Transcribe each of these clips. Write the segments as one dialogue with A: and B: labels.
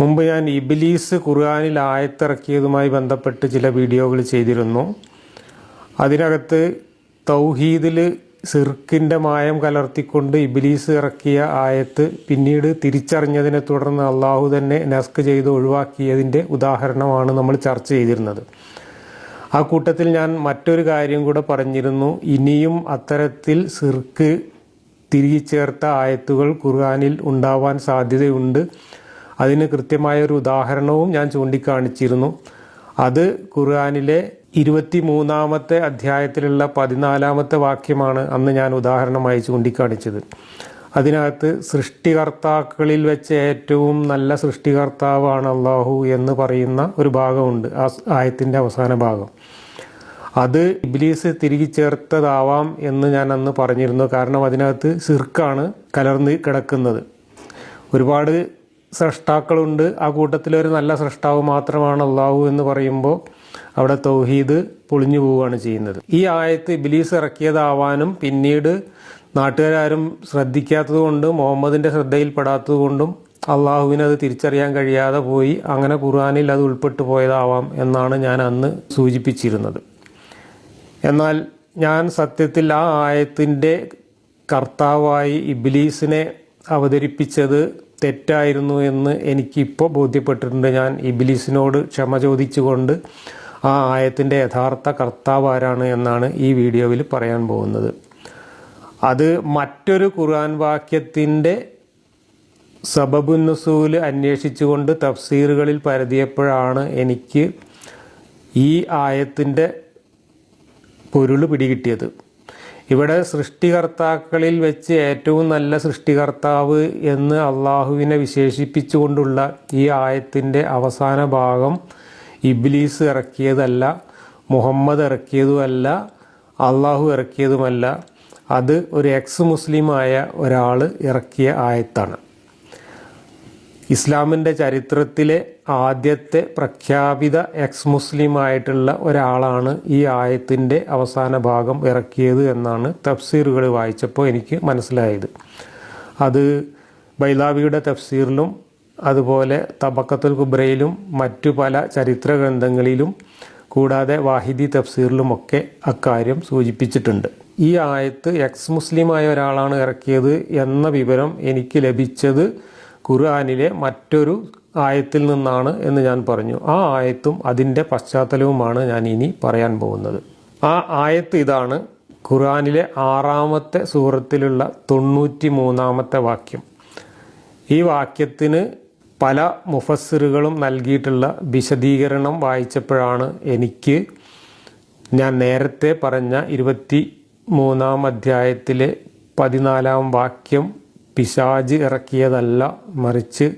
A: മുമ്പ് ഞാൻ ഇബിലീസ് ഖുർആാനിൽ ആയത്തിറക്കിയതുമായി ബന്ധപ്പെട്ട് ചില വീഡിയോകൾ ചെയ്തിരുന്നു. അതിനകത്ത് തൗഹീദിൽ സിർക്കിന്റെ മായം കലർത്തിക്കൊണ്ട് ഇബിലീസ് ഇറക്കിയ ആയത്ത് പിന്നീട് തിരിച്ചറിഞ്ഞതിനെ തുടർന്ന് അള്ളാഹു തന്നെ നസ്ക് ചെയ്ത് ഒഴിവാക്കിയതിന്റെ ഉദാഹരണമാണ് നമ്മൾ ചർച്ച ചെയ്തിരുന്നത്. ആ കൂട്ടത്തിൽ ഞാൻ മറ്റൊരു കാര്യം കൂടെ പറഞ്ഞിരുന്നു. ഇനിയും അത്തരത്തിൽ സിർക്ക് തിരികെ ചേർത്ത ആയത്തുകൾ ഖുർആാനിൽ ഉണ്ടാവാൻ സാധ്യതയുണ്ട്. അതിന് കൃത്യമായ ഒരു ഉദാഹരണവും ഞാൻ ചൂണ്ടിക്കാണിച്ചിരുന്നു. അത് ഖുർആാനിലെ ഇരുപത്തി മൂന്നാമത്തെ അധ്യായത്തിലുള്ള പതിനാലാമത്തെ വാക്യമാണ് അന്ന് ഞാൻ ഉദാഹരണമായി ചൂണ്ടിക്കാണിച്ചത്. അതിനകത്ത് സൃഷ്ടികർത്താക്കളിൽ വെച്ച് ഏറ്റവും നല്ല സൃഷ്ടികർത്താവാണ് അള്ളാഹു എന്ന് പറയുന്ന ഒരു ഭാഗമുണ്ട് ആ ആയത്തിന്റെ അവസാന ഭാഗം. അത് ഇബ്ലീസ് തിരികെ ചേർത്തതാവാം എന്ന് ഞാൻ അന്ന് പറഞ്ഞിരുന്നു. കാരണം അതിനകത്ത് സിർക്കാണ് കലർന്ന് കിടക്കുന്നത്. ഒരുപാട് സൃഷ്ടാക്കളുണ്ട്. ആ കൂട്ടത്തിൽ ഒരു നല്ല സൃഷ്ടാവ് മാത്രമാണ് അള്ളാഹു എന്ന് പറയുമ്പോൾ അവിടെ തൗഹീദ് പൊളിഞ്ഞു പോവുകയാണ് ചെയ്യുന്നത്. ഈ ആയത്ത് ഇബിലീസ് ഇറക്കിയതാവാനും പിന്നീട് നാട്ടുകാരും ശ്രദ്ധിക്കാത്തത് കൊണ്ടും മുഹമ്മദിന്റെ ശ്രദ്ധയിൽപ്പെടാത്തത് കൊണ്ടും അള്ളാഹുവിന് അത് തിരിച്ചറിയാൻ കഴിയാതെ പോയി. അങ്ങനെ ഖുർആാനിൽ അത് ഉൾപ്പെട്ടു പോയതാവാം എന്നാണ് ഞാൻ അന്ന് സൂചിപ്പിച്ചിരുന്നത്. എന്നാൽ ഞാൻ സത്യത്തിൽ ആ ആയത്തിന്റെ കർത്താവായി ഇബിലീസിനെ അവതരിപ്പിച്ചത് തെറ്റായിരുന്നു എന്ന് എനിക്കിപ്പോൾ ബോധ്യപ്പെട്ടിട്ടുണ്ട്. ഞാൻ ഇബിലിസിനോട് ക്ഷമ ചോദിച്ചുകൊണ്ട് ആ ആയത്തിന്റെ യഥാർത്ഥ കർത്താവ് ആരാണ് എന്നാണ് ഈ വീഡിയോയിൽ പറയാൻ പോകുന്നത്. അത് മറ്റൊരു ഖുർആൻ വാക്യത്തിന്റെ നസൂൽ അന്വേഷിച്ചുകൊണ്ട് തഫ്സീറുകളിൽ പരതിയപ്പോഴാണ് എനിക്ക് ഈ ആയത്തിന്റെ പൊരുൾ പിടികിട്ടിയത്. ഇവിടെ സൃഷ്ടികർത്താക്കളിൽ വെച്ച് ഏറ്റവും നല്ല സൃഷ്ടികർത്താവ് എന്ന് അള്ളാഹുവിനെ വിശേഷിപ്പിച്ചുകൊണ്ടുള്ള ഈ ആയത്തിന്റെ അവസാന ഭാഗം ഇബ്ലീസ് ഇറക്കിയതല്ല മുഹമ്മദ് ഇറക്കിയതുമല്ല അള്ളാഹു ഇറക്കിയതുമല്ല. അത് ഒരു എക്സ് മുസ്ലിമായ ഒരാൾ ഇറക്കിയ ആയത്താണ്. ഇസ്ലാമിന്റെ ചരിത്രത്തിലെ ആദ്യത്തെ പ്രഖ്യാപിത എക്സ് മുസ്ലിം ആയിട്ടുള്ള ഒരാളാണ് ഈ ആയത്തിന്റെ അവസാന ഭാഗം ഇറക്കിയത് എന്നാണ് തഫ്സീറുകൾ വായിച്ചപ്പോൾ എനിക്ക് മനസ്സിലായത്. അത് ബൈലാവിയുടെ തഫ്സീറിലും അതുപോലെ തബക്കത്തുൽ കുബ്രയിലും മറ്റു പല ചരിത്ര ഗ്രന്ഥങ്ങളിലും കൂടാതെ വാഹിദി തഫ്സീറിലുമൊക്കെ അക്കാര്യം സൂചിപ്പിച്ചിട്ടുണ്ട്. ഈ ആയത്ത് എക്സ് മുസ്ലിമായ ഒരാളാണ് ഇറക്കിയത് എന്ന വിവരം എനിക്ക് ലഭിച്ചത് ഖുർആാനിലെ മറ്റൊരു ആയത്തിൽ നിന്നാണ് എന്ന് ഞാൻ പറഞ്ഞു. ആ ആയത്തും അതിന്റെ പശ്ചാത്തലവുമാണ് ഞാൻ ഇനി പറയാൻ പോകുന്നത്. ആ ആയത്ത് ഇതാണ് ഖുർആാനിലെ ആറാമത്തെ സൂറത്തിലുള്ള തൊണ്ണൂറ്റി മൂന്നാമത്തെ വാക്യം. ഈ വാക്യത്തിന് പല മുഫസ്സിറുകളും നൽകിയിട്ടുള്ള വിശദീകരണം വായിച്ചപ്പോഴാണ് എനിക്ക് ഞാൻ നേരത്തെ പറഞ്ഞ ഇരുപത്തി മൂന്നാം അധ്യായത്തിലെ പതിനാലാം വാക്യം പിശാജ് ഇറക്കിയതല്ല മറിച്ച്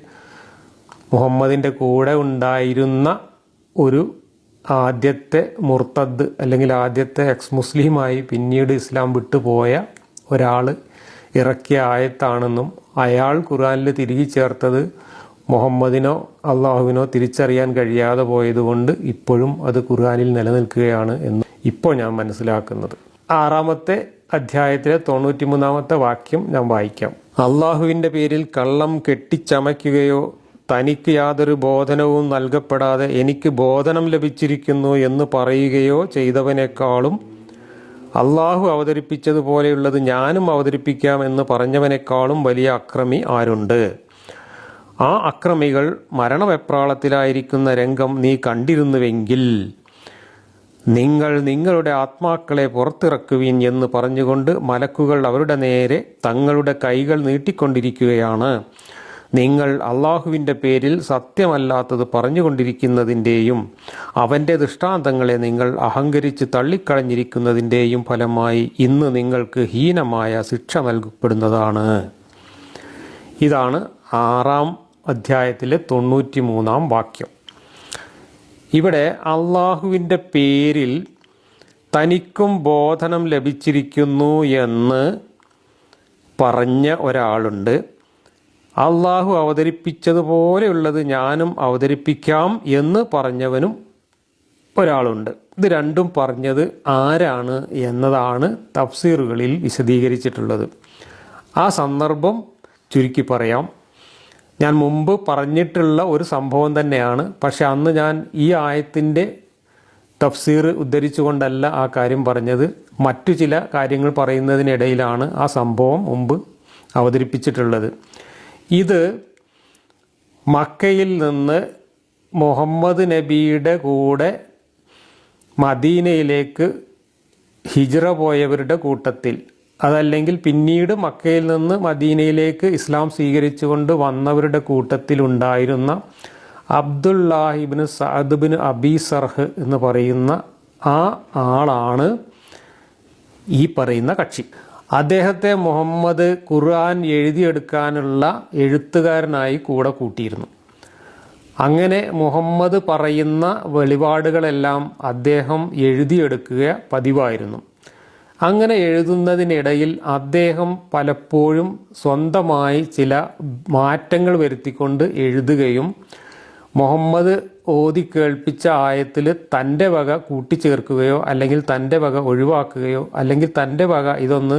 A: മുഹമ്മദിന്റെ കൂടെ ഉണ്ടായിരുന്ന ഒരു ആദ്യത്തെ മുർത്തദ് അല്ലെങ്കിൽ ആദ്യത്തെ എക്സ് മുസ്ലിമായി പിന്നീട് ഇസ്ലാം വിട്ടുപോയ ഒരാൾ ഇറക്കിയ ആയത്താണെന്നും അയാൾ ഖുറാനിൽ തിരികെ ചേർത്തത് മുഹമ്മദിനോ അള്ളാഹുവിനോ തിരിച്ചറിയാൻ കഴിയാതെ പോയതുകൊണ്ട് ഇപ്പോഴും അത് ഖുർആനിൽ നിലനിൽക്കുകയാണ് എന്ന് ഇപ്പോൾ ഞാൻ മനസ്സിലാക്കുന്നത്. ആറാമത്തെ അധ്യായത്തിലെ തൊണ്ണൂറ്റിമൂന്നാമത്തെ വാക്യം ഞാൻ വായിക്കാം. അള്ളാഹുവിന്റെ പേരിൽ കള്ളം കെട്ടിച്ചമയ്ക്കുകയോ തനിക്ക് യാതൊരു ബോധനവും നൽകപ്പെടാതെ എനിക്ക് ബോധനം ലഭിച്ചിരിക്കുന്നു എന്ന് പറയുകയോ ചെയ്തവനേക്കാളും അള്ളാഹു അവതരിപ്പിച്ചതുപോലെയുള്ളത് ഞാനും അവതരിപ്പിക്കാം എന്ന് പറഞ്ഞവനേക്കാളും വലിയ അക്രമി ആരുണ്ട്? ആ അക്രമികൾ മരണവെപ്രാളത്തിലായിരിക്കുന്ന രംഗം നീ കണ്ടിരുന്നുവെങ്കിൽ നിങ്ങൾ നിങ്ങളുടെ ആത്മാക്കളെ പുറത്തിറക്കുവിൻ എന്ന് പറഞ്ഞുകൊണ്ട് മലക്കുകൾ അവരുടെ നേരെ തങ്ങളുടെ കൈകൾ നീട്ടിക്കൊണ്ടിരിക്കുകയാണ്. നിങ്ങൾ അള്ളാഹുവിന്റെ പേരിൽ സത്യമല്ലാത്തത് പറഞ്ഞുകൊണ്ടിരിക്കുന്നതിന്റെയും അവന്റെ ദൃഷ്ടാന്തങ്ങളെ നിങ്ങൾ അഹങ്കരിച്ച് തള്ളിക്കളഞ്ഞിരിക്കുന്നതിന്റെയും ഫലമായി ഇന്ന് നിങ്ങൾക്ക് ഹീനമായ ശിക്ഷ നൽകപ്പെടുന്നതാണ്. ഇതാണ് ആറാം അധ്യായത്തിലെ തൊണ്ണൂറ്റി മൂന്നാം വാക്യം. ഇവിടെ അള്ളാഹുവിന്റെ പേരിൽ തനിക്കും ബോധനം ലഭിച്ചിരിക്കുന്നു എന്ന് പറഞ്ഞ ഒരാളുണ്ട്. അള്ളാഹു അവതരിപ്പിച്ചതുപോലെയുള്ളത് ഞാനും അവതരിപ്പിക്കാം എന്ന് പറഞ്ഞവനും ഒരാളുണ്ട്. ഇത് രണ്ടും പറഞ്ഞത് ആരാണ് എന്നതാണ് തഫ്സീറുകളിൽ വിശദീകരിച്ചിട്ടുള്ളത്. ആ സന്ദർഭം ചുരുക്കി പറയാം. ഞാൻ മുമ്പ് പറഞ്ഞിട്ടുള്ള ഒരു സംഭവം തന്നെയാണ്. പക്ഷെ അന്ന് ഞാൻ ഈ ആയത്തിന്റെ തഫ്സീർ ഉദ്ധരിച്ചുകൊണ്ടല്ല ആ കാര്യം പറഞ്ഞത്. മറ്റു ചില കാര്യങ്ങൾ പറയുന്നതിനിടയിലാണ് ആ സംഭവം മുമ്പ് അവതരിപ്പിച്ചിട്ടുള്ളത്. ഇത് മക്കയിൽ നിന്ന് മുഹമ്മദ് നബിയുടെ കൂടെ മദീനയിലേക്ക് ഹിജ്റ പോയവരുടെ കൂട്ടത്തിൽ അതല്ലെങ്കിൽ പിന്നീട് മക്കയിൽ നിന്ന് മദീനയിലേക്ക് ഇസ്ലാം സ്വീകരിച്ചുകൊണ്ട് വന്നവരുടെ കൂട്ടത്തിലുണ്ടായിരുന്ന അബ്ദുല്ലാഹിബിന് സഅദ്ബിന് അബി സർഹ് എന്ന് പറയുന്ന ആ ആളാണ് ഈ പറയുന്ന കക്ഷി. അദ്ദേഹത്തെ മുഹമ്മദ് ഖുർആൻ എഴുതിയെടുക്കാനുള്ള എഴുത്തുകാരനായി കൂടെ കൂട്ടിയിരുന്നു. അങ്ങനെ മുഹമ്മദ് പറയുന്ന വെളിപാടുകളെല്ലാം അദ്ദേഹം എഴുതിയെടുക്കുക പതിവായിരുന്നു. അങ്ങനെ എഴുതുന്നതിനിടയിൽ അദ്ദേഹം പലപ്പോഴും സ്വന്തമായി ചില മാറ്റങ്ങൾ വരുത്തിക്കൊണ്ട് എഴുതുകയും മുഹമ്മദ് ഓതി കേൾപ്പിച്ച ആയത്തിൽ തന്റെ വക കൂട്ടിച്ചേർക്കുകയോ അല്ലെങ്കിൽ തന്റെ വക ഒഴിവാക്കുകയോ അല്ലെങ്കിൽ തന്റെ വക ഇതൊന്ന്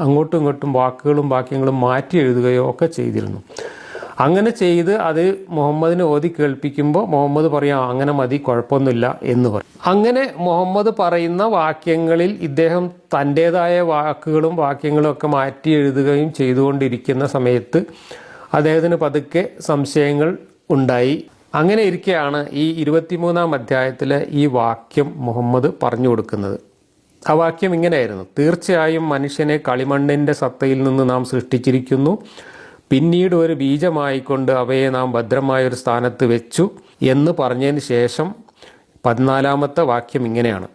A: അങ്ങോട്ടും ഇങ്ങോട്ടും വാക്കുകളും വാക്യങ്ങളും മാറ്റി എഴുതുകയോ ഒക്കെ ചെയ്തിരുന്നു. അങ്ങനെ ചെയ്ത് അത് മുഹമ്മദിന് ഓതി കേൾപ്പിക്കുമ്പോൾ മുഹമ്മദ് പറയാം അങ്ങനെ മതി കുഴപ്പമൊന്നുമില്ല എന്ന് പറയും. അങ്ങനെ മുഹമ്മദ് പറയുന്ന വാക്യങ്ങളിൽ ഇദ്ദേഹം തന്റേതായ വാക്കുകളും വാക്യങ്ങളും ഒക്കെ മാറ്റി എഴുതുകയും ചെയ്തുകൊണ്ടിരിക്കുന്ന സമയത്ത് അദ്ദേഹത്തിന് പതുക്കെ സംശയങ്ങൾ ഉണ്ടായി. അങ്ങനെ ഇരിക്കെയാണ് ഈ ഇരുപത്തിമൂന്നാം അധ്യായത്തിലെ ഈ വാക്യം മുഹമ്മദ് പറഞ്ഞു കൊടുക്കുന്നത്. ആ വാക്യം ഇങ്ങനെയായിരുന്നു. തീർച്ചയായും മനുഷ്യനെ കളിമണ്ണിന്റെ സത്തയിൽ നിന്ന് നാം സൃഷ്ടിച്ചിരിക്കുന്നു. പിന്നീട് ഒരു ബീജമായിക്കൊണ്ട് അവയെ നാം ഭദ്രമായ ഒരു സ്ഥാനത്ത് വെച്ചു എന്ന് പറഞ്ഞതിന് ശേഷം പതിനാലാമത്തെ വാക്യം ഇങ്ങനെയാണ്.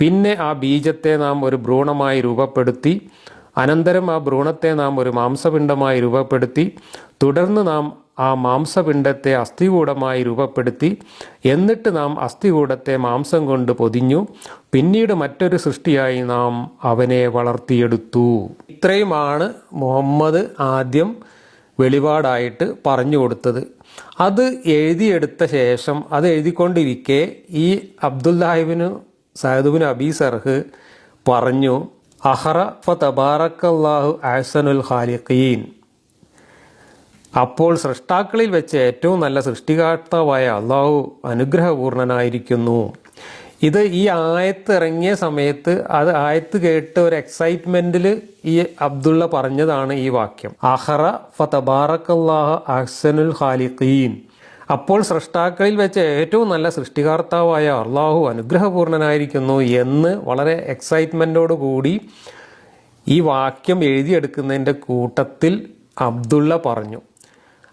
A: പിന്നെ ആ ബീജത്തെ നാം ഒരു ഭ്രൂണമായി രൂപപ്പെടുത്തി അനന്തരം ആ ഭ്രൂണത്തെ നാം ഒരു മാംസപിണ്ഡമായി രൂപപ്പെടുത്തി തുടർന്ന് നാം ആ മാംസപിണ്ഡത്തെ അസ്ഥികൂടമായി രൂപപ്പെടുത്തി. എന്നിട്ട് നാം അസ്ഥികൂടത്തെ മാംസം കൊണ്ട് പൊതിഞ്ഞു. പിന്നീട് മറ്റൊരു സൃഷ്ടിയായി നാം അവനെ വളർത്തിയെടുത്തു. ഇത്രയുമാണ് മുഹമ്മദ് ആദ്യം വെളിപാടായിട്ട് പറഞ്ഞു കൊടുത്തത്. അത് എഴുതിയെടുത്ത ശേഷം അത് എഴുതിക്കൊണ്ടിരിക്കെ ഈ അബ്ദുല്ലാഹിബിന് സഹദുബിൻ അബി സർഹ് പറഞ്ഞു അഹ്റ ഫ തബാറക്കല്ലാഹു അഹ്സനുൽ ഖാലിഖീൻ. അപ്പോൾ സൃഷ്ടാക്കളിൽ വെച്ച് ഏറ്റവും നല്ല സൃഷ്ടികർത്താവായ അള്ളാഹു അനുഗ്രഹപൂർണനായിരിക്കുന്നു. ഇത് ഈ ആയത്ത് ഇറങ്ങിയ സമയത്ത് അത് ആയത്ത് കേട്ട് ഒരു എക്സൈറ്റ്മെന്റിൽ ഈ അബ്ദുള്ള പറഞ്ഞതാണ് ഈ വാക്യം. അഹറ ഫതബാറക്കല്ലാഹ് അഹ്സനുൽ ഖാലിഖീൻ. അപ്പോൾ സൃഷ്ടാക്കളിൽ വെച്ച് ഏറ്റവും നല്ല സൃഷ്ടികർത്താവായ അള്ളാഹു അനുഗ്രഹപൂർണനായിരിക്കുന്നു എന്ന് വളരെ എക്സൈറ്റ്മെന്റോടു കൂടി ഈ വാക്യം എഴുതിയെടുക്കുന്നതിന്റെ കൂട്ടത്തിൽ അബ്ദുള്ള പറഞ്ഞു.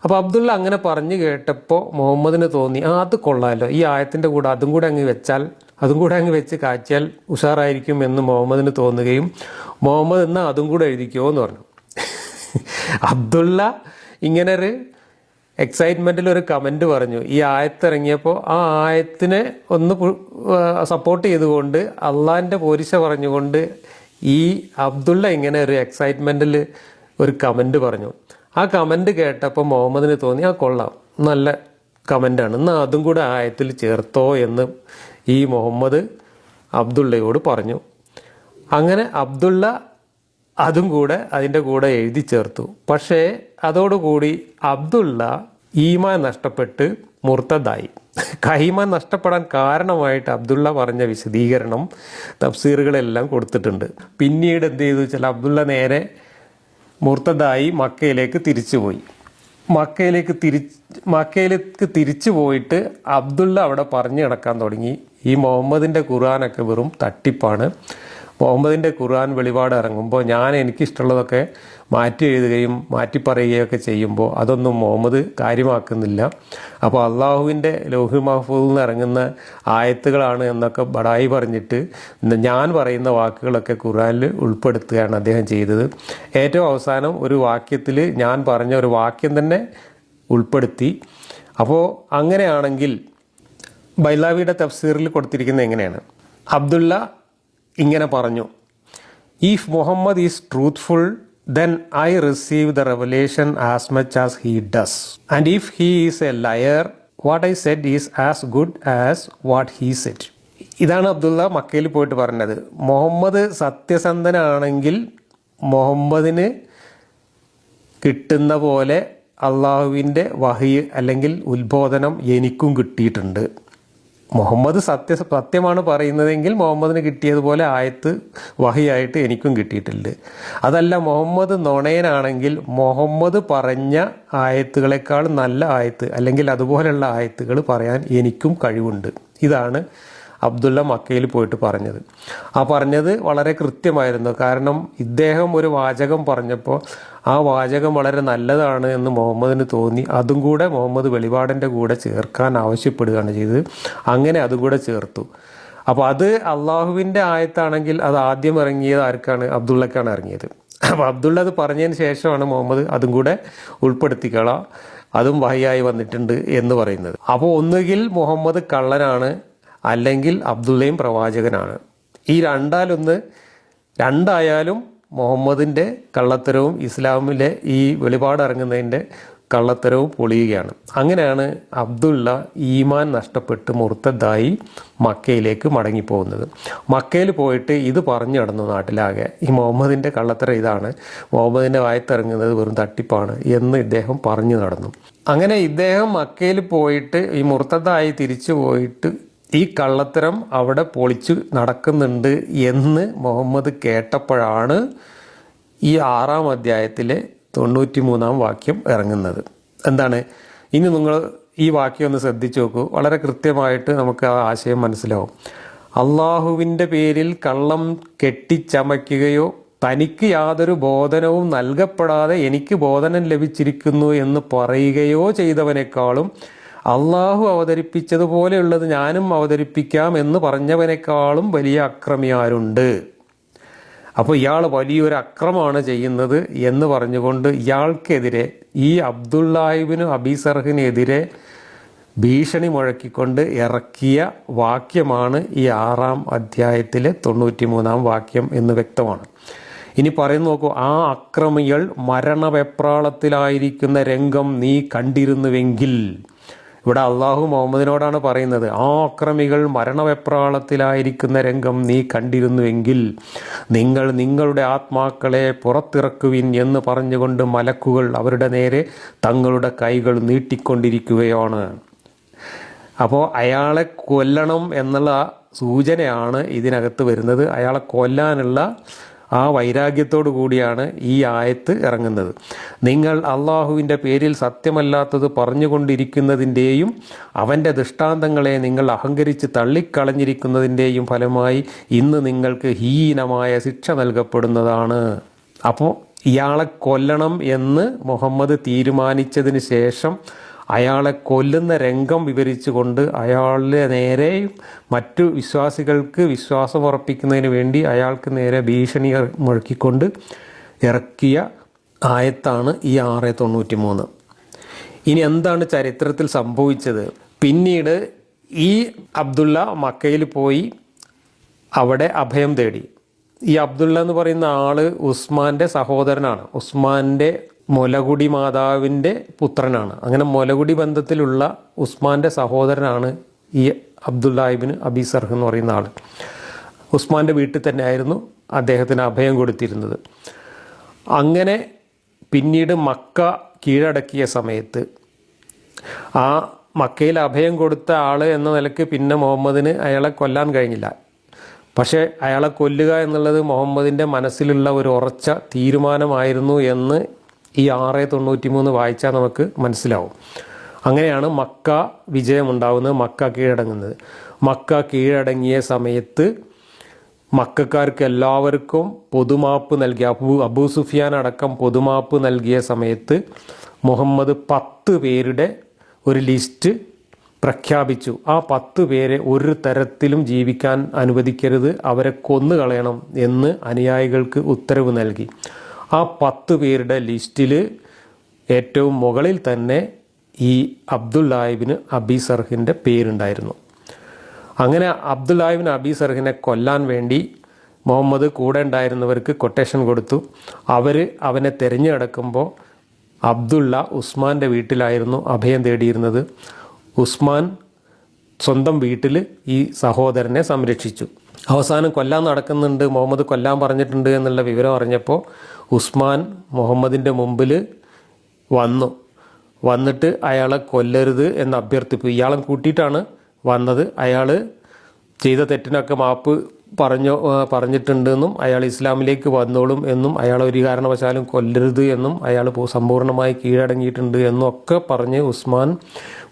A: അപ്പോൾ അബ്ദുള്ള അങ്ങനെ പറഞ്ഞു കേട്ടപ്പോൾ മുഹമ്മദിന് തോന്നി ആ അത് കൊള്ളാമല്ലോ ഈ ആയത്തിന്റെ കൂടെ അതും കൂടെ അങ്ങ് വെച്ചാൽ അതും കൂടെ അങ്ങ് വെച്ച് കാച്ചിയാൽ ഉഷാറായിരിക്കും എന്ന് മുഹമ്മദിന് തോന്നുകയും മുഹമ്മദ് എന്നാൽ അതും കൂടെ എഴുതിക്കുമോ എന്ന് പറഞ്ഞു. അബ്ദുള്ള ഇങ്ങനെ ഒരു എക്സൈറ്റ്മെന്റിൽ ഒരു കമന്റ് പറഞ്ഞു. ഈ ആയത്ത് ഇറങ്ങിയപ്പോൾ ആ ആയത്തിനെ ഒന്ന് സപ്പോർട്ട് ചെയ്തുകൊണ്ട് അള്ളാഹിന്റെ പോരിശ പറഞ്ഞുകൊണ്ട് ഈ അബ്ദുള്ള ഇങ്ങനെ ഒരു എക്സൈറ്റ്മെന്റിൽ ഒരു കമന്റ് പറഞ്ഞു. ആ കമന്റ് കേട്ടപ്പോൾ മുഹമ്മദിന് തോന്നി ആ കൊള്ളാം. നല്ല കമന്റാണ് എന്നാൽ അതും കൂടെ ആയത്തിൽ ചേർത്തോ എന്ന് ഈ മുഹമ്മദ് അബ്ദുള്ളയോട് പറഞ്ഞു. അങ്ങനെ അബ്ദുള്ള അതും കൂടെ അതിന്റെ കൂടെ എഴുതി ചേർത്തു. പക്ഷേ അതോടുകൂടി അബ്ദുള്ള ഈമാൻ നഷ്ടപ്പെട്ട് മുർത്തതായി കൈമാൻ നഷ്ടപ്പെടാൻ കാരണമായിട്ട് അബ്ദുള്ള പറഞ്ഞ വിശദീകരണം തഫ്സീറുകളെല്ലാം കൊടുത്തിട്ടുണ്ട്. പിന്നീട് എന്ത് ചെയ്തു വെച്ചാൽ അബ്ദുള്ള നേരെ മുർത്തതായി മക്കയിലേക്ക് തിരിച്ചുപോയി. മക്കയിലേക്ക് തിരിച്ച് മക്കയിലേക്ക് തിരിച്ചു പോയിട്ട് അബ്ദുള്ള അവിടെ പറഞ്ഞു കിടക്കാൻ തുടങ്ങി. ഈ മുഹമ്മദിന്റെ ഖുർആാനൊക്കെ വെറും തട്ടിപ്പാണ്. മുഹമ്മദിന്റെ ഖുർആൻ വെളിപാട് ഇറങ്ങുമ്പോൾ ഞാൻ എനിക്കിഷ്ടമുള്ളതൊക്കെ മാറ്റി എഴുതുകയും മാറ്റി പറയുകയൊക്കെ ചെയ്യുമ്പോൾ അതൊന്നും മുഹമ്മദ് കാര്യമാക്കുന്നില്ല. അപ്പോൾ അള്ളാഹുവിന്റെ ലോഹി മഹഫൂദിൽ നിന്ന് ഇറങ്ങുന്ന ആയത്തുകളാണ് എന്നൊക്കെ ബടായി പറഞ്ഞിട്ട് ഞാൻ പറയുന്ന വാക്കുകളൊക്കെ ഖുർആനിൽ ഉൾപ്പെടുത്തുകയാണ് അദ്ദേഹം ചെയ്തത്. ഏറ്റവും അവസാനം ഒരു വാക്യത്തിൽ ഞാൻ പറഞ്ഞ ഒരു വാക്യം തന്നെ ഉൾപ്പെടുത്തി. അപ്പോൾ അങ്ങനെയാണെങ്കിൽ ബൈലാവിയുടെ തഫ്സീറിൽ കൊടുത്തിരിക്കുന്നത് എങ്ങനെയാണ്? അബ്ദുള്ള ഇങ്ങനെ പറഞ്ഞു if Muhammad is truthful then I receive the revelation as much as he does and if he is a liar what I said is as good as what he said ഇതാണ് Abdullah മക്കയിൽ പോയിട്ട് പറഞ്ഞത്. മുഹമ്മദ് സത്യസന്ധനാണെങ്കിൽ മുഹമ്മദിന് കിട്ടുന്ന പോലെ അള്ളാഹുവിന്റെ വഹി അല്ലെങ്കിൽ ഉത്ബോധനം എനിക്കും കിട്ടിയിട്ടുണ്ട്. മുഹമ്മദ് സത്യ സത്യമാണ് പറയുന്നതെങ്കിൽ മുഹമ്മദിന് കിട്ടിയതുപോലെ ആയത്ത് വഹിയായിട്ട് എനിക്കും കിട്ടിയിട്ടുണ്ട്. അതല്ല മുഹമ്മദ് നൊണയനാണെങ്കിൽ മുഹമ്മദ് പറഞ്ഞ ആയത്തുകളെക്കാൾ നല്ല ആയത്ത് അല്ലെങ്കിൽ അതുപോലെയുള്ള ആയത്തുകൾ പറയാൻ എനിക്കും കഴിവുണ്ട്. ഇതാണ് അബ്ദുള്ള മക്കയിൽ പോയിട്ട് പറഞ്ഞത്. ആ പറഞ്ഞത് വളരെ കൃത്യമായിരുന്നു. കാരണം ഇദ്ദേഹം ഒരു വാചകം പറഞ്ഞപ്പോൾ ആ വാചകം വളരെ നല്ലതാണ് എന്ന് മുഹമ്മദിന് തോന്നി. അതും കൂടെ മുഹമ്മദ് വെളിപാടിന്റെ കൂടെ ചേർക്കാൻ ആവശ്യപ്പെടുകയാണ് ചെയ്തത്. അങ്ങനെ അതും കൂടെ ചേർത്തു. അപ്പോൾ അത് അള്ളാഹുവിന്റെ ആയത്താണെങ്കിൽ അത് ആദ്യം ഇറങ്ങിയത് ആർക്കാണ്? അബ്ദുള്ളക്കാണ് ഇറങ്ങിയത്. അപ്പോൾ അബ്ദുള്ള അത് പറഞ്ഞതിന് ശേഷമാണ് മുഹമ്മദ് അതും കൂടെ ഉൾപ്പെടുത്തിക്കള. അതും വഹിയായി വന്നിട്ടുണ്ട് എന്ന് പറയുന്നത്. അപ്പോൾ ഒന്നുകിൽ മുഹമ്മദ് കള്ളനാണ് അല്ലെങ്കിൽ അബ്ദുള്ളയും പ്രവാചകനാണ്. ഈ രണ്ടാലൊന്ന് രണ്ടായാലും മുഹമ്മദിന്റെ കള്ളത്തരവും ഇസ്ലാമിലെ ഈ വെളിപാട് ഇറങ്ങുന്നതിന്റെ കള്ളത്തരവും പൊളിയുകയാണ്. അങ്ങനെയാണ് അബ്ദുള്ള ഈമാൻ നഷ്ടപ്പെട്ട് മുർത്തദ്ദായി മക്കയിലേക്ക് മടങ്ങിപ്പോകുന്നത്. മക്കയിൽ പോയിട്ട് ഇത് പറഞ്ഞു നടന്നു നാട്ടിലാകെ. ഈ മുഹമ്മദിന്റെ കള്ളത്തരം ഇതാണ്. മുഹമ്മദിന്റെ വായത്തിറങ്ങുന്നത് വെറും തട്ടിപ്പാണ് എന്ന് ഇദ്ദേഹം പറഞ്ഞു നടന്നു. അങ്ങനെ ഇദ്ദേഹം മക്കയിൽ പോയിട്ട് ഈ മുർത്തദ്ദായി തിരിച്ചു പോയിട്ട് ഈ കള്ളത്തരം അവിടെ പൊളിച്ച് നടക്കുന്നുണ്ട് എന്ന് മുഹമ്മദ് കേട്ടപ്പോഴാണ് ഈ ആറാം അധ്യായത്തിലെ തൊണ്ണൂറ്റി മൂന്നാം വാക്യം ഇറങ്ങുന്നത്. എന്താണ്? ഇനി നിങ്ങൾ ഈ വാക്യം ഒന്ന് ശ്രദ്ധിച്ചു നോക്കൂ. വളരെ കൃത്യമായിട്ട് നമുക്ക് ആ ആശയം മനസ്സിലാവും. അള്ളാഹുവിന്റെ പേരിൽ കള്ളം കെട്ടിച്ചമയ്ക്കുകയോ തനിക്ക് യാതൊരു ബോധനവും നൽകപ്പെടാതെ എനിക്ക് ബോധനം ലഭിച്ചിരിക്കുന്നു എന്ന് പറയുകയോ ചെയ്തവനേക്കാളും അള്ളാഹു അവതരിപ്പിച്ചതുപോലെയുള്ളത് ഞാനും അവതരിപ്പിക്കാം എന്ന് പറഞ്ഞവനേക്കാളും വലിയ അക്രമി ആരുണ്ട് അപ്പോൾ ഇയാൾ വലിയൊരു അക്രമമാണ് ചെയ്യുന്നത് എന്ന് പറഞ്ഞുകൊണ്ട് ഇയാൾക്കെതിരെ ഈ അബ്ദുല്ലാഹിബിന് അബീസർഹിനെതിരെ ഭീഷണി മുഴക്കിക്കൊണ്ട് ഇറക്കിയ വാക്യമാണ് ഈ ആറാം അധ്യായത്തിലെ തൊണ്ണൂറ്റി മൂന്നാം വാക്യം എന്ന് വ്യക്തമാണ്. ഇനി പറയുന്നു നോക്കൂ ആ അക്രമികൾ മരണവെപ്രാളത്തിലായിരിക്കുന്ന രംഗം നീ കണ്ടിരുന്നുവെങ്കിൽ ഇവിടെ അള്ളാഹു മുഹമ്മദിനോടാണ് പറയുന്നത് ആ അക്രമികൾ മരണവെപ്രാളത്തിലായിരിക്കുന്ന രംഗം നീ കണ്ടിരുന്നുവെങ്കിൽ നിങ്ങൾ നിങ്ങളുടെ ആത്മാക്കളെ പുറത്തിറക്കുവിൻ എന്ന് പറഞ്ഞുകൊണ്ട് മലക്കുകൾ അവരുടെ നേരെ തങ്ങളുടെ കൈകൾ നീട്ടിക്കൊണ്ടിരിക്കുകയാണ്. അപ്പോൾ അയാളെ കൊല്ലണം എന്നുള്ള സൂചനയാണ് ഇതിനകത്ത് വരുന്നത്. അയാളെ കൊല്ലാനുള്ള ആ വൈരാഗ്യത്തോടു കൂടിയാണ് ഈ ആയത്ത് ഇറങ്ങുന്നത്. നിങ്ങൾ അള്ളാഹുവിന്റെ പേരിൽ സത്യമല്ലാത്തത് പറഞ്ഞുകൊണ്ടിരിക്കുന്നതിന്റെയും അവന്റെ ദൃഷ്ടാന്തങ്ങളെ നിങ്ങൾ അഹങ്കരിച്ച് തള്ളിക്കളഞ്ഞിരിക്കുന്നതിന്റെയും ഫലമായി ഇന്ന് നിങ്ങൾക്ക് ഹീനമായ ശിക്ഷ നൽകപ്പെടുന്നതാണ്. അപ്പോൾ ഇയാളെ കൊല്ലണം എന്ന് മുഹമ്മദ് തീരുമാനിച്ചതിന് ശേഷം അയാളെ കൊല്ലുന്ന രംഗം വിവരിച്ചുകൊണ്ട് അയാളുടെ നേരെ മറ്റു വിശ്വാസികൾക്ക് വിശ്വാസം ഉറപ്പിക്കുന്നതിന് വേണ്ടി അയാൾക്ക് നേരെ ഭീഷണി മുഴക്കിക്കൊണ്ട് ഇറക്കിയ ആയത്താണ് ഈ ആറ് തൊണ്ണൂറ്റി മൂന്ന് ഇനി എന്താണ് ചരിത്രത്തിൽ സംഭവിച്ചത്? പിന്നീട് ഈ അബ്ദുള്ള മക്കയിൽ പോയി അവിടെ അഭയം തേടി. ഈ അബ്ദുള്ള എന്ന് പറയുന്ന ആൾ ഉസ്മാന്റെ സഹോദരനാണ്. ഉസ്മാന്റെ മൊലകുടി മാതാവിന്റെ പുത്രനാണ്. അങ്ങനെ മൊലകുടി ബന്ധത്തിലുള്ള ഉസ്മാന്റെ സഹോദരനാണ് ഈ അബ്ദുല്ലാഹിബിന് അബീസർഹ് എന്ന് പറയുന്ന ആൾ ഉസ്മാന്റെ വീട്ടിൽ തന്നെ ആയിരുന്നു അദ്ദേഹത്തിന് അഭയം കൊടുത്തിരുന്നത്. അങ്ങനെ പിന്നീട് മക്ക കീഴടക്കിയ സമയത്ത് ആ മക്കയിൽ അഭയം കൊടുത്ത ആൾ എന്ന നിലയ്ക്ക് പിന്നെ മുഹമ്മദിന് അയാളെ കൊല്ലാൻ കഴിഞ്ഞില്ല. പക്ഷേ അയാളെ കൊല്ലുക എന്നുള്ളത് മുഹമ്മദിന്റെ മനസ്സിലുള്ള ഒരു ഉറച്ച തീരുമാനമായിരുന്നു എന്ന് ഈ ആറ് തൊണ്ണൂറ്റി മൂന്ന് വായിച്ചാൽ നമുക്ക് മനസ്സിലാവും. അങ്ങനെയാണ് മക്ക വിജയമുണ്ടാകുന്നത് മക്ക കീഴടങ്ങുന്നത്. മക്ക കീഴടങ്ങിയ സമയത്ത് മക്കാർക്ക് എല്ലാവർക്കും പൊതുമാപ്പ് നൽകിയ അബൂ അബൂ സുഫിയാൻ അടക്കം പൊതുമാപ്പ് നൽകിയ സമയത്ത് മുഹമ്മദ് പത്ത് പേരുടെ ഒരു ലിസ്റ്റ് പ്രഖ്യാപിച്ചു. ആ പത്ത് പേരെ ഒരു തരത്തിലും ജീവിക്കാൻ അനുവദിക്കരുത് അവരെ കൊന്നു കളയണം എന്ന് അനുയായികൾക്ക് ഉത്തരവ് നൽകി. ആ പത്ത് പേരുടെ ലിസ്റ്റിൽ ഏറ്റവും മുകളിൽ തന്നെ ഈ അബ്ദുല്ലാഹിബിന് അബീസർഹിന്റെ പേരുണ്ടായിരുന്നു. അങ്ങനെ അബ്ദുല്ലാഹിബിൻ അബി സർഹിനെ കൊല്ലാൻ വേണ്ടി മുഹമ്മദ് കൂടെ ഉണ്ടായിരുന്നവർക്ക് കൊട്ടേഷൻ കൊടുത്തു. അവർ അവനെ തിരഞ്ഞെടുക്കുമ്പോൾ അബ്ദുള്ള ഉസ്മാന്റെ വീട്ടിലായിരുന്നു അഭയം തേടിയിരുന്നത്. ഉസ്മാൻ സ്വന്തം വീട്ടിൽ ഈ സഹോദരനെ സംരക്ഷിച്ചു. അവസാനം കൊല്ലാൻ നടക്കുന്നുണ്ട് മുഹമ്മദ് കൊല്ലാൻ പറഞ്ഞിട്ടുണ്ട് എന്നുള്ള വിവരം അറിഞ്ഞപ്പോൾ ഉസ്മാൻ മുഹമ്മദിന്റെ മുമ്പിൽ വന്നു. വന്നിട്ട് അയാളെ കൊല്ലരുത് എന്ന് അഭ്യർത്ഥിപ്പു ഇയാളെ കൂട്ടിയിട്ടാണ് വന്നത്. അയാൾ ചെയ്ത തെറ്റിനൊക്കെ മാപ്പ് പറഞ്ഞു പറഞ്ഞിട്ടുണ്ടെന്നും അയാൾ ഇസ്ലാമിലേക്ക് വന്നോളും എന്നും അയാൾ ഒരു കാരണവശാലും കൊല്ലരുത് എന്നും അയാൾ സമ്പൂർണമായി കീഴടങ്ങിയിട്ടുണ്ട് എന്നും ഒക്കെ പറഞ്ഞ് ഉസ്മാൻ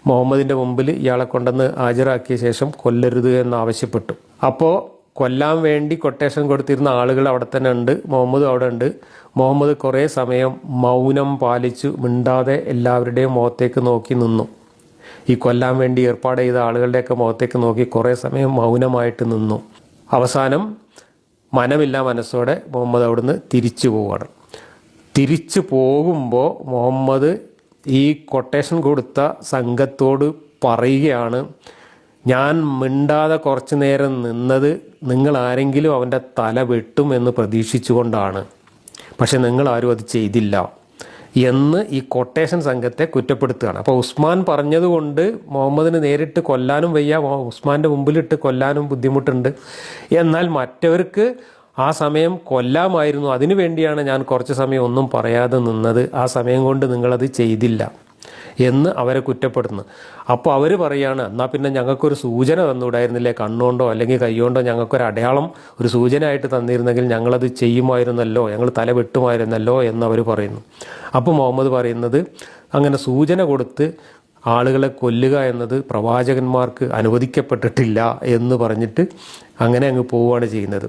A: മുഹമ്മദിന്റെ മുമ്പിൽ ഇയാളെ കൊണ്ടെന്ന് ഹാജരാക്കിയ ശേഷം കൊല്ലരുത് എന്ന് ആവശ്യപ്പെട്ടു. അപ്പോൾ കൊല്ലാൻ വേണ്ടി കൊട്ടേഷൻ കൊടുത്തിരുന്ന ആളുകൾ അവിടെ തന്നെ ഉണ്ട്. മുഹമ്മദ് അവിടെ ഉണ്ട്. മുഹമ്മദ് കുറേ സമയം മൗനം പാലിച്ചു മിണ്ടാതെ എല്ലാവരുടെയും മുഖത്തേക്ക് നോക്കി നിന്നു. ഈ കൊല്ലാൻ വേണ്ടി ഏർപ്പാട് ചെയ്ത ആളുകളുടെയൊക്കെ മുഖത്തേക്ക് നോക്കി കുറേ സമയം മൗനമായിട്ട് നിന്നു. അവസാനം മനമില്ല മനസ്സോടെ മുഹമ്മദ് അവിടുന്ന് തിരിച്ചു പോവുകയാണ് തിരിച്ചു പോകുമ്പോൾ മുഹമ്മദ് ഈ കൊട്ടേഷൻ കൊടുത്ത സംഘത്തോട് പറയുകയാണ് ഞാൻ മിണ്ടാതെ കുറച്ചു നേരം നിന്നത് നിങ്ങൾ ആരെങ്കിലും അവന്റെ തല വെട്ടും എന്ന് പ്രതീക്ഷിച്ചുകൊണ്ടാണ്. പക്ഷെ നിങ്ങൾ ആരും അത് ചെയ്തില്ല എന്ന് ഈ കൊട്ടേഷൻ സംഘത്തെ കുറ്റപ്പെടുത്തുകയാണ്. അപ്പോൾ ഉസ്മാൻ പറഞ്ഞതുകൊണ്ട് മുഹമ്മദിന് നേരിട്ട് കൊല്ലാനും വയ്യ ഉസ്മാന്റെ മുമ്പിലിട്ട് കൊല്ലാനും ബുദ്ധിമുട്ടുണ്ട്. എന്നാൽ മറ്റവർക്ക് ആ സമയം കൊല്ലാമായിരുന്നു. അതിനു വേണ്ടിയാണ് ഞാൻ കുറച്ച് സമയം ഒന്നും പറയാതെ നിന്നത്. ആ സമയം കൊണ്ട് നിങ്ങളത് ചെയ്തില്ല. എന്ന് അവരെ കുറ്റപ്പെടുന്നു അപ്പോൾ അവർ പറയാണ് എന്നാൽ പിന്നെ ഞങ്ങൾക്കൊരു സൂചന തന്നുകൂടായിരുന്നില്ലേ കണ്ണുകൊണ്ടോ അല്ലെങ്കിൽ കൈകൊണ്ടോ ഞങ്ങൾക്കൊരു അടയാളം ഒരു സൂചനയായിട്ട് തന്നിരുന്നെങ്കിൽ ഞങ്ങളത് ചെയ്യുമായിരുന്നല്ലോ ഞങ്ങൾ തല വെട്ടുമായിരുന്നല്ലോ എന്ന് അവർ പറയുന്നു. അപ്പോൾ മുഹമ്മദ് പറയുന്നത് അങ്ങനെ സൂചന കൊടുത്ത് ആളുകളെ കൊല്ലുക എന്നത് പ്രവാചകന്മാർക്ക് അനുവദിക്കപ്പെട്ടിട്ടില്ല എന്ന് പറഞ്ഞിട്ട് അങ്ങനെ അങ്ങ് പോവുകയാണ് ചെയ്യുന്നത്.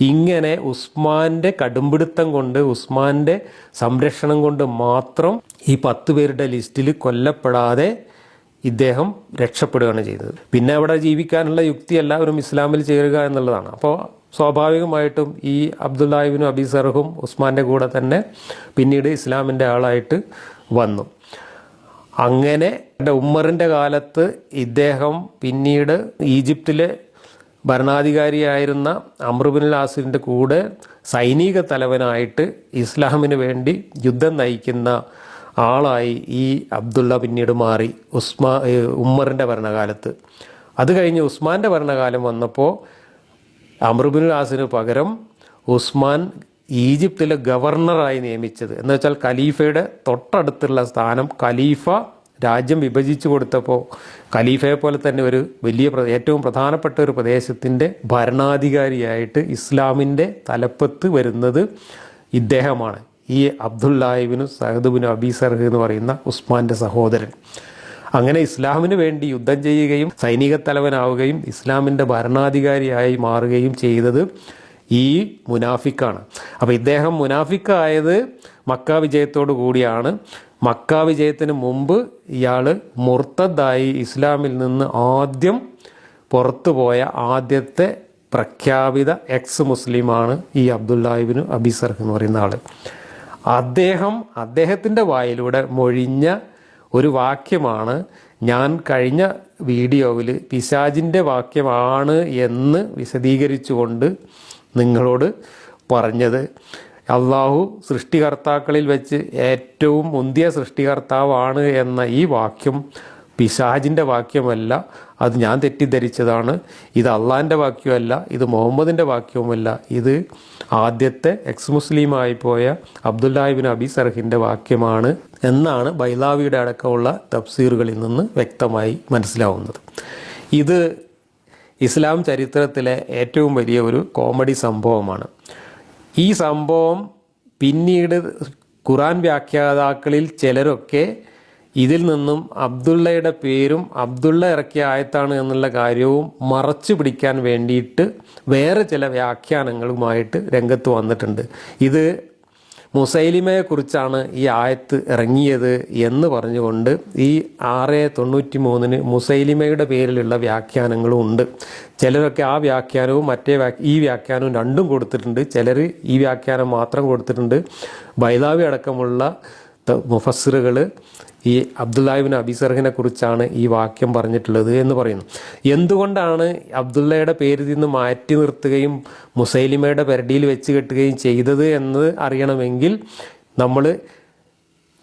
A: ഇങ്ങനെ ഉസ്മാന്റെ കടുംപിടുത്തം കൊണ്ട് ഉസ്മാന്റെ സംരക്ഷണം കൊണ്ട് മാത്രം ഈ പത്ത് പേരുടെ ലിസ്റ്റിൽ കൊല്ലപ്പെടാതെ ഇദ്ദേഹം രക്ഷപ്പെടുകയാണ് ചെയ്തത്. പിന്നെ അവിടെ ജീവിക്കാനുള്ള യുക്തി എല്ലാവരും ഇസ്ലാമിൽ ചേരുക എന്നുള്ളതാണ്. അപ്പോൾ സ്വാഭാവികമായിട്ടും ഈ അബ്ദുല്ലാഹിബിനും അബീസർഹും ഉസ്മാന്റെ കൂടെ തന്നെ പിന്നീട് ഇസ്ലാമിന്റെ ആളായിട്ട് വന്നു. അങ്ങനെ ഉമ്മറിന്റെ കാലത്ത് ഇദ്ദേഹം പിന്നീട് ഈജിപ്തിലെ ഭരണാധികാരിയായിരുന്ന അമ്രുബിൻ ലാസിന്റെ കൂടെ സൈനിക തലവനായിട്ട് ഇസ്ലാമിന് വേണ്ടി യുദ്ധം നയിക്കുന്ന ആളായി ഈ അബ്ദുള്ള പിന്നീട് മാറി ഉസ്മാ ഉമ്മറിന്റെ ഭരണകാലത്ത്. അത് കഴിഞ്ഞ് ഉസ്മാന്റെ ഭരണകാലം വന്നപ്പോൾ അമ്രുബിൻ ആസിന് പകരം ഉസ്മാൻ ഈജിപ്തിലെ ഗവർണറായി നിയമിച്ചത്. എന്ന് വെച്ചാൽ ഖലീഫയുടെ തൊട്ടടുത്തുള്ള സ്ഥാനം ഖലീഫ രാജ്യം വിഭജിച്ചു കൊടുത്തപ്പോൾ ഖലീഫയെ പോലെ തന്നെ ഒരു വലിയ ഏറ്റവും പ്രധാനപ്പെട്ട ഒരു പ്രദേശത്തിന്റെ ഭരണാധികാരിയായിട്ട് ഇസ്ലാമിന്റെ തലപ്പത്ത് വരുന്നത് ഇദ്ദേഹമാണ്. ഈ അബ്ദുല്ലാഹിബിനും സഹദുബിനും അബീസർഹ് എന്ന് പറയുന്ന ഉസ്മാന്റെ സഹോദരൻ. അങ്ങനെ ഇസ്ലാമിന് വേണ്ടി യുദ്ധം ചെയ്യുകയും സൈനിക തലവനാവുകയും ഇസ്ലാമിന്റെ ഭരണാധികാരിയായി മാറുകയും ചെയ്തത് ഈ മുനാഫിക്കാണ്. അപ്പോൾ ഇദ്ദേഹം മുനാഫിക്കായത് മക്ക വിജയത്തോടു കൂടിയാണ്. മക്ക വിജയത്തിന് മുമ്പ് ഇയാൾ മുർത്തദ്ദായി ഇസ്ലാമിൽ നിന്ന് ആദ്യം പുറത്തു പോയ ആദ്യത്തെ പ്രഖ്യാപിത എക്സ് മുസ്ലിമാണ് ഈ അബ്ദുല്ലാഹിബിന് അബിസർഹ് എന്ന് പറയുന്ന ആൾ അദ്ദേഹം അദ്ദേഹത്തിന്റെ വായിലൂടെ മൊഴിഞ്ഞ ഒരു വാക്യമാണ് ഞാൻ കഴിഞ്ഞ വീഡിയോയിൽ പിശാജിന്റെ വാക്യമാണ് എന്ന് വിശദീകരിച്ചുകൊണ്ട് നിങ്ങളോട് പറഞ്ഞത്. അള്ളാഹു സൃഷ്ടികർത്താക്കളിൽ വെച്ച് ഏറ്റവും മുന്തിയ സൃഷ്ടികർത്താവാണ് എന്ന ഈ വാക്യം പിശാജിന്റെ വാക്യമല്ല. അത് ഞാൻ തെറ്റിദ്ധരിച്ചതാണ്. ഇത് അള്ളാഹിന്റെ വാക്യമല്ല. ഇത് മുഹമ്മദിന്റെ വാക്യവുമല്ല ഇത് ആദ്യത്തെ എക്സ് മുസ്ലിമായി പോയ അബ്ദുല്ലാഹിബിൻ അബി സർഹിന്റെ വാക്യമാണ് എന്നാണ് ബൈലാവിയുടെ അടക്കമുള്ള തഫ്സീറുകളിൽ നിന്ന് വ്യക്തമായി മനസ്സിലാവുന്നത്. ഇത് ഇസ്ലാം ചരിത്രത്തിലെ ഏറ്റവും വലിയ ഒരു കോമഡി സംഭവമാണ്. ഈ സംഭവം പിന്നീട് ഖുറാൻ വ്യാഖ്യാതാക്കളിൽ ചിലരൊക്കെ ഇതിൽ നിന്നും അബ്ദുള്ളയുടെ പേരും അബ്ദുള്ള ഇറക്കിയ ആയത്താണ് എന്നുള്ള കാര്യവും മറച്ചു പിടിക്കാൻ വേണ്ടിയിട്ട് വേറെ ചില വ്യാഖ്യാനങ്ങളുമായിട്ട് രംഗത്ത് വന്നിട്ടുണ്ട്. ഇത് മുസൈലിമയെ കുറിച്ചാണ് ഈ ആയത്ത് ഇറങ്ങിയത് എന്ന് പറഞ്ഞുകൊണ്ട് ഈ ആറ് തൊണ്ണൂറ്റി മൂന്നിന് മുസൈലിമയുടെ പേരിലുള്ള വ്യാഖ്യാനങ്ങളും ഉണ്ട്. ചിലരൊക്കെ ആ വ്യാഖ്യാനവും മറ്റേ ഈ വ്യാഖ്യാനവും രണ്ടും കൊടുത്തിട്ടുണ്ട്. ചിലർ ഈ വ്യാഖ്യാനം മാത്രം കൊടുത്തിട്ടുണ്ട്. ബൈലാവി അടക്കമുള്ള മുഫസ്സിറുകൾ ഈ അബ്ദുല്ലാഹിബിൻ അബിസർഹിനെ കുറിച്ചാണ് ഈ വാക്യം പറഞ്ഞിട്ടുള്ളത് എന്ന് പറയുന്നു. എന്തുകൊണ്ടാണ് അബ്ദുള്ളയുടെ പേരിൽ നിന്ന് മാറ്റി നിർത്തുകയും മുസൈലിമയുടെ പെരടിയിൽ വെച്ച് കെട്ടുകയും ചെയ്തത് എന്ന് അറിയണമെങ്കിൽ നമ്മൾ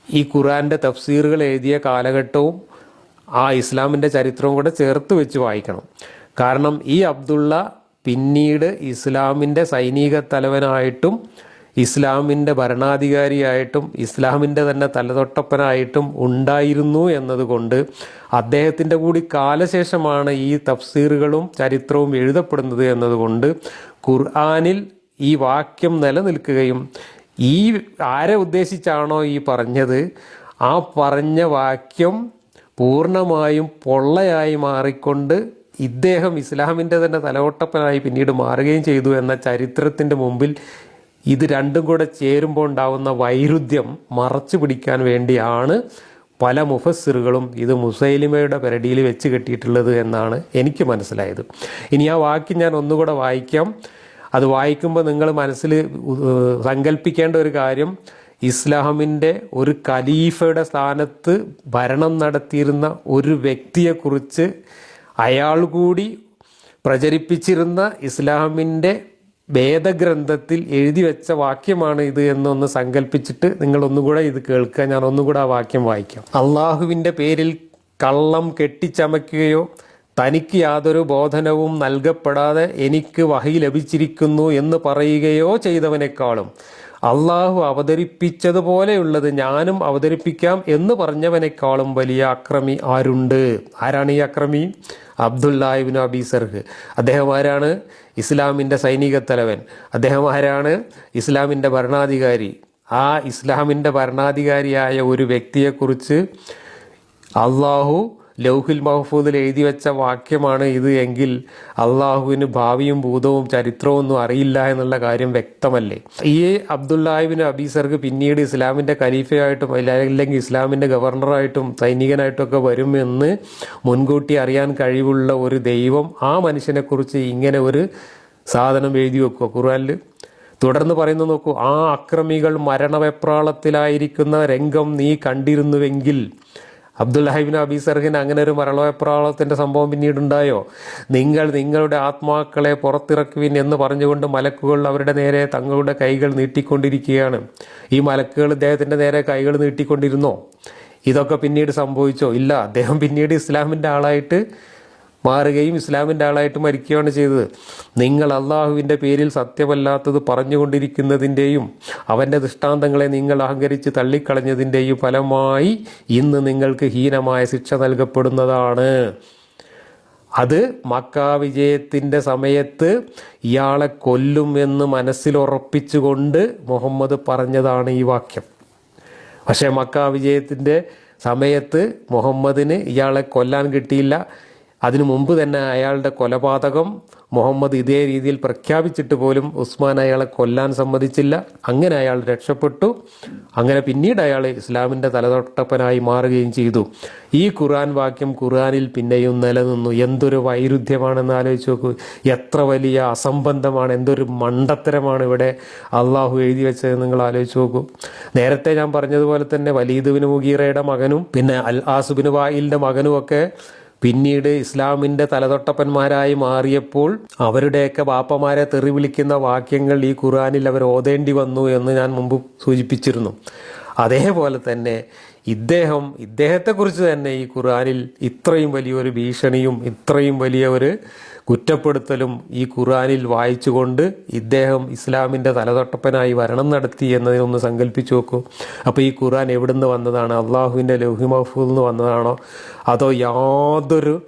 A: ഈ ഖുറാന്റെ തഫ്സീറുകൾ എഴുതിയ കാലഘട്ടവും ആ ഇസ്ലാമിന്റെ ചരിത്രവും കൂടെ ചേർത്ത് വെച്ച് വായിക്കണം. കാരണം ഈ അബ്ദുള്ള പിന്നീട് ഇസ്ലാമിന്റെ സൈനിക തലവനായിട്ടും ഇസ്ലാമിന്റെ ഭരണാധികാരിയായിട്ടും ഇസ്ലാമിന്റെ തന്നെ തലതൊട്ടപ്പനായിട്ടും ഉണ്ടായിരുന്നു എന്നതുകൊണ്ട് അദ്ദേഹത്തിന്റെ കൂടി കാലശേഷമാണ് ഈ തഫ്സീറുകളും ചരിത്രവും എഴുതപ്പെടുന്നത് എന്നതുകൊണ്ട് ഖുർആാനിൽ ഈ വാക്യം നിലനിൽക്കുകയും ഈ ആരെ ഉദ്ദേശിച്ചാണോ ഈ പറഞ്ഞത്? ആ പറഞ്ഞ വാക്യം പൂർണമായും പൊള്ളയായി മാറിക്കൊണ്ട് ഇദ്ദേഹം ഇസ്ലാമിന്റെ തന്നെ തലവട്ടപ്പനായി പിന്നീട് മാറുകയും ചെയ്തു എന്ന ചരിത്രത്തിന്റെ മുമ്പിൽ ഇത് രണ്ടും കൂടെ ചേരുമ്പോൾ ഉണ്ടാവുന്ന വൈരുദ്ധ്യം മറച്ചു പിടിക്കാൻ വേണ്ടിയാണ് പല മുഫസ്സിറുകളും ഇത് മുസൈലിമയുടെ പെരടിയിൽ വെച്ച് കെട്ടിയിട്ടുള്ളത് എന്നാണ് എനിക്ക് മനസ്സിലായത്. ഇനി ആ വാക്ക് ഞാൻ ഒന്നുകൂടെ വായിക്കാം. അത് വായിക്കുമ്പോൾ നിങ്ങൾ മനസ്സിൽ സങ്കല്പിക്കേണ്ട ഒരു കാര്യം. ഇസ്ലാമിന്റെ ഒരു ഖലീഫയുടെ സ്ഥാനത്ത് ഭരണം നടത്തിയിരുന്ന ഒരു വ്യക്തിയെക്കുറിച്ച് അയാൾ കൂടി പ്രചരിപ്പിച്ചിരുന്ന ഇസ്ലാമിന്റെ വേദഗ്രന്ഥത്തിൽ എഴുതി വെച്ച വാക്യമാണ് ഇത് എന്നൊന്ന് സങ്കല്പിച്ചിട്ട് നിങ്ങൾ ഒന്നുകൂടെ ഇത് കേൾക്കുക. ഞാൻ ഒന്നുകൂടെ ആ വാക്യം വായിക്കാം. അള്ളാഹുവിന്റെ പേരിൽ കള്ളം കെട്ടിച്ചമയ്ക്കുകയോ തനിക്ക് യാതൊരു ബോധനവും നൽകപ്പെടാതെ എനിക്ക് വഹി ലഭിച്ചിരിക്കുന്നു എന്ന് പറയുകയോ ചെയ്തവനേക്കാളും അള്ളാഹു അവതരിപ്പിച്ചതുപോലെയുള്ളത് ഞാനും അവതരിപ്പിക്കാം എന്ന് പറഞ്ഞവനേക്കാളും വലിയ അക്രമി ആരുണ്ട്? ആരാണ് ഈ അക്രമി? അബ്ദുല്ലാഹിബിൻ അബി സർഹ്. അദ്ദേഹം ആരാണ്? ഇസ്ലാമിന്റെ സൈനിക തലവൻ. അദ്ദേഹം ആരാണ്? ഇസ്ലാമിന്റെ ഭരണാധികാരി. ആ ഇസ്ലാമിന്റെ ഭരണാധികാരിയായ ഒരു വ്യക്തിയെക്കുറിച്ച് അള്ളാഹു ലൗഹിൽ മഹഫൂദിൽ എഴുതി വെച്ച വാക്യമാണ് ഇത് എങ്കിൽ അള്ളാഹുവിന് ഭാവിയും ഭൂതവും ചരിത്രവും ഒന്നും അറിയില്ല എന്നുള്ള കാര്യം വ്യക്തമല്ലേ? ഈ അബ്ദുല്ലാഹിബിൻ അബീസർക്ക് പിന്നീട് ഇസ്ലാമിന്റെ ഖലീഫയായിട്ടും അല്ലെങ്കിൽ ഇസ്ലാമിന്റെ ഗവർണറായിട്ടും സൈനികനായിട്ടൊക്കെ വരുമെന്ന് മുൻകൂട്ടി അറിയാൻ കഴിവുള്ള ഒരു ദൈവം ആ മനുഷ്യനെക്കുറിച്ച് ഇങ്ങനെ ഒരു സാധനം എഴുതി വെക്കുക. ഖുർആനിൽ തുടർന്ന് പറയുന്നത് നോക്കൂ ആ അക്രമികൾ മരണവെപ്രാളത്തിലായിരിക്കുന്ന രംഗം നീ കണ്ടിരുന്നുവെങ്കിൽ അബ്ദുല്ലാഹിബിൻ അബി സർഹിന് അങ്ങനെ ഒരു മരണപ്രാളത്തിന്റെ സംഭവം പിന്നീട് ഉണ്ടായോ നിങ്ങൾ നിങ്ങളുടെ ആത്മാക്കളെ പുറത്തിറക്കുവിൻ എന്ന് പറഞ്ഞുകൊണ്ട് മലക്കുകൾ അവരുടെ നേരെ തങ്ങളുടെ കൈകൾ നീട്ടിക്കൊണ്ടിരിക്കുകയാണ്. ഈ മലക്കുകൾ ഇദ്ദേഹത്തിന്റെ നേരെ കൈകൾ നീട്ടിക്കൊണ്ടിരുന്നോ? ഇതൊക്കെ പിന്നീട് സംഭവിച്ചോ? ഇല്ല. അദ്ദേഹം പിന്നീട് ഇസ്ലാമിന്റെ ആളായിട്ട് മാറുകയും ഇസ്ലാമിന്റെ ആളായിട്ട് മരിക്കുകയാണ് ചെയ്തത്. നിങ്ങൾ അള്ളാഹുവിന്റെ പേരിൽ സത്യമല്ലാത്തത് പറഞ്ഞുകൊണ്ടിരിക്കുന്നതിന്റെയും അവന്റെ ദൃഷ്ടാന്തങ്ങളെ നിങ്ങൾ അഹങ്കരിച്ച് തള്ളിക്കളഞ്ഞതിന്റെയും ഫലമായി ഇന്ന് നിങ്ങൾക്ക് ഹീനമായ ശിക്ഷ നൽകപ്പെടുന്നതാണ്. അത് മക്ക വിജയത്തിന്റെ സമയത്ത് ഇയാളെ കൊല്ലും എന്ന് മനസ്സിലുറപ്പിച്ചുകൊണ്ട് മുഹമ്മദ് പറഞ്ഞതാണ് ഈ വാക്യം. പക്ഷേ മക്ക വിജയത്തിന്റെ സമയത്ത് മുഹമ്മദിന് ഇയാളെ കൊല്ലാൻ കിട്ടിയില്ല. അതിനു മുമ്പ് തന്നെ അയാളുടെ കൊലപാതകം മുഹമ്മദ് ഇതേ രീതിയിൽ പ്രഖ്യാപിച്ചിട്ട് പോലും ഉസ്മാൻ അയാളെ കൊല്ലാൻ സമ്മതിച്ചില്ല. അങ്ങനെ അയാൾ രക്ഷപ്പെട്ടു. അങ്ങനെ പിന്നീട് അയാൾ ഇസ്ലാമിന്റെ തലതൊട്ടപ്പനായി മാറുകയും ചെയ്തു. ഈ ഖുർആൻ വാക്യം ഖുർആനിൽ പിന്നെയും നിലനിന്നു. എന്തൊരു വൈരുദ്ധ്യമാണെന്ന് ആലോചിച്ച് നോക്കൂ. എത്ര വലിയ അസംബന്ധമാണ് എന്തൊരു മണ്ടത്തരമാണ് ഇവിടെ അള്ളാഹു എഴുതി വെച്ചത് നിങ്ങൾ ആലോചിച്ച് നോക്കൂ. നേരത്തെ ഞാൻ പറഞ്ഞതുപോലെ തന്നെ വലീദുബിന് മുഗീറയുടെ മകനും പിന്നെ അൽ ആസുബിന് വായിലിന്റെ മകനും ഒക്കെ പിന്നീട് ഇസ്ലാമിന്റെ തലതൊട്ടപ്പന്മാരായി മാറിയപ്പോൾ അവരുടെയൊക്കെ ബാപ്പമാരെ തെറി വിളിക്കുന്ന വാക്യങ്ങൾ ഈ ഖുർആനിൽ അവർ ഓതേണ്ടി വന്നു എന്ന് ഞാൻ മുമ്പ് സൂചിപ്പിച്ചിരുന്നു. അതേപോലെ തന്നെ ഇദ്ദേഹം ഇദ്ദേഹത്തെക്കുറിച്ച് തന്നെ ഈ ഖുർആനിൽ ഇത്രയും വലിയൊരു ഭീഷണിയും ഇത്രയും വലിയ ഒരു കുറ്റപ്പെടുത്തലും ഈ ഖുർആനിൽ വായിച്ചുകൊണ്ട് ഇദ്ദേഹം ഇസ്ലാമിന്റെ തലതൊട്ടപ്പനായി ഭരണം നടത്തി എന്നതിനൊന്ന് സങ്കല്പിച്ചു നോക്കൂ. അപ്പോൾ ഈ ഖുർആൻ എവിടുന്ന് വന്നതാണ്? അള്ളാഹുവിന്റെ ലൗഹി മഹഫൂൽ നിന്ന് വന്നതാണോ? അതോ യാതൊരു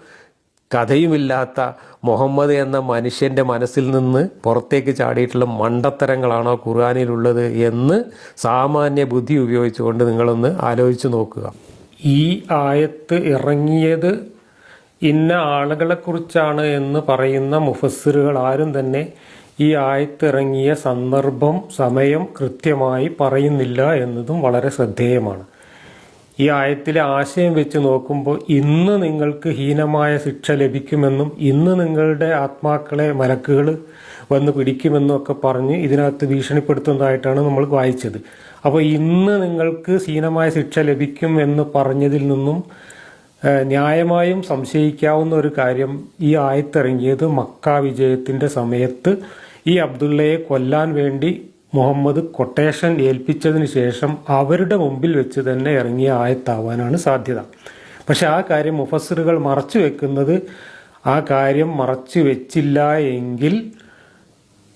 A: കഥയുമില്ലാത്ത മുഹമ്മദ് എന്ന മനുഷ്യന്റെ മനസ്സിൽ നിന്ന് പുറത്തേക്ക് ചാടിയിട്ടുള്ള മണ്ടത്തരങ്ങളാണോ ഖുർആാനിലുള്ളത് എന്ന് സാമാന്യ ബുദ്ധി ഉപയോഗിച്ചുകൊണ്ട് നിങ്ങളൊന്ന് ആലോചിച്ച് നോക്കുക. ഈ ആയത്ത് ഇറങ്ങിയത് ഇന്ന ആളുകളെക്കുറിച്ചാണ് എന്ന് പറയുന്ന മുഫസ്സിറുകൾ ആരും തന്നെ ഈ ആയത്തിറങ്ങിയ സന്ദർഭം സമയം കൃത്യമായി പറയുന്നില്ല എന്നതും വളരെ ശ്രദ്ധേയമാണ്. ഈ ആയത്തിലെ ആശയം വെച്ച് നോക്കുമ്പോൾ ഇന്ന് നിങ്ങൾക്ക് ഹീനമായ ശിക്ഷ ലഭിക്കുമെന്നും ഇന്ന് നിങ്ങളുടെ ആത്മാക്കളെ മലക്കുകൾ വന്ന് പിടിക്കുമെന്നും ഒക്കെ പറഞ്ഞ് ഇതിനകത്ത് ഭീഷണിപ്പെടുത്തുന്നതായിട്ടാണ് നമ്മൾ വായിച്ചത്. അപ്പോൾ ഇന്ന് നിങ്ങൾക്ക് ഹീനമായ ശിക്ഷ ലഭിക്കും എന്ന് പറഞ്ഞതിൽ നിന്നും ന്യായമായും സംശയിക്കാവുന്ന ഒരു കാര്യം ഈ ആയത്തിറങ്ങിയത് മക്ക വിജയത്തിന്റെ സമയത്ത് ഈ അബ്ദുള്ളയെ കൊല്ലാൻ വേണ്ടി മുഹമ്മദ് കൊട്ടേഷൻ ഏൽപ്പിച്ചതിന് ശേഷം അവരുടെ മുമ്പിൽ വെച്ച് തന്നെ ഇറങ്ങിയ ആയത്താവാനാണ് സാധ്യത. പക്ഷെ ആ കാര്യം മുഫസറുകൾ മറച്ചു വെക്കുന്നത് ആ കാര്യം മറച്ചു വെച്ചില്ല എങ്കിൽ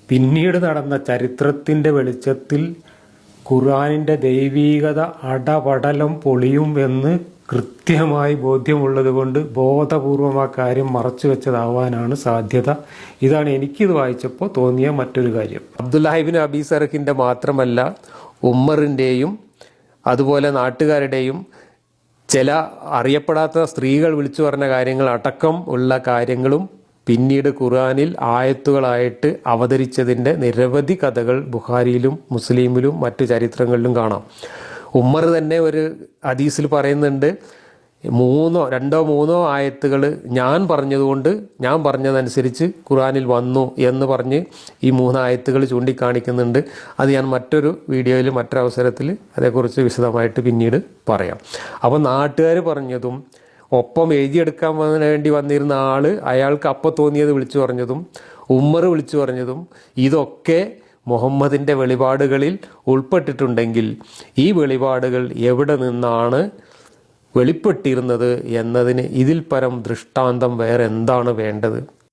A: പിന്നീട് നടന്ന ചരിത്രത്തിന്റെ വെളിച്ചത്തിൽ ഖുർആാനിന്റെ ദൈവീകത അടപടലം പൊളിയും എന്ന് കൃത്യമായി ബോധ്യമുള്ളത് കൊണ്ട് ബോധപൂർവം ആ കാര്യം മറച്ചു വെച്ചതാവാനാണ് സാധ്യത. ഇതാണ് എനിക്കിത് വായിച്ചപ്പോൾ തോന്നിയ മറ്റൊരു കാര്യം. അബ്ദുല്ലാഹിബിൻ അബി സർഹിന്റെ മാത്രമല്ല ഉമ്മറിന്റെയും അതുപോലെ നാട്ടുകാരുടെയും ചില അറിയപ്പെടാത്ത സ്ത്രീകൾ വിളിച്ചു പറഞ്ഞ കാര്യങ്ങൾ അടക്കം ഉള്ള കാര്യങ്ങളും പിന്നീട് ഖുർആാനിൽ ആയത്തുകളായിട്ട് അവതരിച്ചതിന്റെ നിരവധി കഥകൾ ബുഖാരിയിലും മുസ്ലിമിലും മറ്റു ചരിത്രങ്ങളിലും കാണാം. ഉമ്മർ തന്നെ ഒരു ഹദീസിൽ പറയുന്നുണ്ട് മൂന്നോ രണ്ടോ മൂന്നോ ആയത്തുകൾ ഞാൻ പറഞ്ഞതുകൊണ്ട് ഞാൻ പറഞ്ഞതനുസരിച്ച് ഖുറാനിൽ വന്നു എന്ന് പറഞ്ഞ് ഈ മൂന്ന് ആയത്തുകൾ ചൂണ്ടിക്കാണിക്കുന്നുണ്ട്. അത് ഞാൻ മറ്റൊരു വീഡിയോയിൽ മറ്റൊരവസരത്തിൽ അതേക്കുറിച്ച് വിശദമായിട്ട് പിന്നീട് പറയാം. അപ്പോൾ നാട്ടുകാർ പറഞ്ഞതും ഒപ്പം എഴുതിയെടുക്കാൻ വേണ്ടി വന്നിരുന്ന ആൾ അയാൾക്ക് അപ്പം തോന്നിയത് വിളിച്ചു പറഞ്ഞതും ഉമ്മർ വിളിച്ചു പറഞ്ഞതും ഇതൊക്കെ മുഹമ്മദിന്റെ വെളിപാടുകളിൽ ഉൾപ്പെട്ടിട്ടുണ്ടെങ്കിൽ ഈ വെളിപാടുകൾ എവിടെ നിന്നാണ് വെളിപ്പെട്ടിരുന്നത് എന്നതിന് ഇതിൽ പരം ദൃഷ്ടാന്തം വേറെ എന്താണ് വേണ്ടത്?